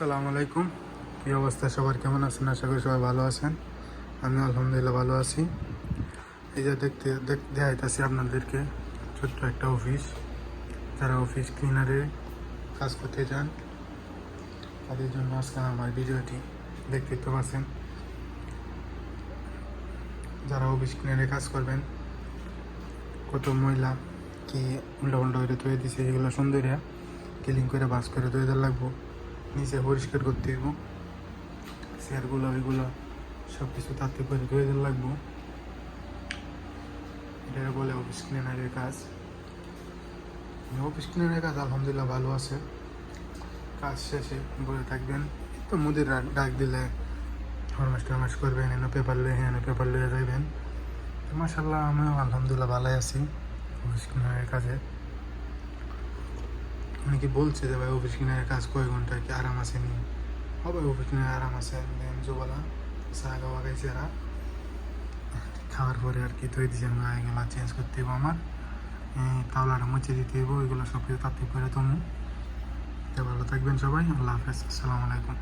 আসসালামু আলাইকুম। কী অবস্থা? সবার কেমন আছেন? আশা করি সবাই ভালো আছেন। আমি আলহামদুলিল্লাহ ভালো আছি। এই যে দেখতে, দেখ- দেখাইতেছি আপনাদেরকে ছোট্ট একটা অফিস। যারা অফিস ক্লিনারে কাজ করতে চান, তাদের জন্য আজকে আমার ভিডিওটি দেখতে তো পাচ্ছেন যারা অফিস ক্লিনারে কাজ করবেন, কত মহিলা কি উল্টা উল্টা করে তৈরি দিছে, এগুলো সুন্দরিয়া ক্লিন করে বাস করে তৈরি লাগবো। নিচে পরিষ্কার করতে হইব। চেয়ারগুলো, ওইগুলো সব কিছু তাতে করে ধুয়ে দিতে লাগবো। এটা বলে অফিস ক্লিনারের কাজ। অফিস ক্লিনারের কাজ আলহামদুলিল্লাহ ভালো আছে। কাজ শেষে বলে থাকবেন তো মুদির ডাক- দিলে ফরমাস টরমাস করবেন, এনে পেপার লয়ে, এনে পেপার লয়ে যাইবেন মাসাল্লাহ আমিও আলহামদুলিল্লাহ ভালোই আছি অফিস ক্লিনারের কাজে। অনেকে বলছে যে, ভাই অফিস কিনারে কাজ কয় ঘণ্টা? কি আরাম আছে নি? হবে অফিস কিনারে আরাম আছে জোবালা, চা খাওয়া খাইছে এরা। খাওয়ার পরে আর কি তৈরি দিয়েছে আমি এগুলো চেঞ্জ করতে হব আমার। তাওলাটা মুছে দিতে হব এগুলো সব কিছু তাতে করে তুমি। ভালো থাকবেন সবাই, আল্লাহ হাফেজ, আসসালামু আলাইকুম।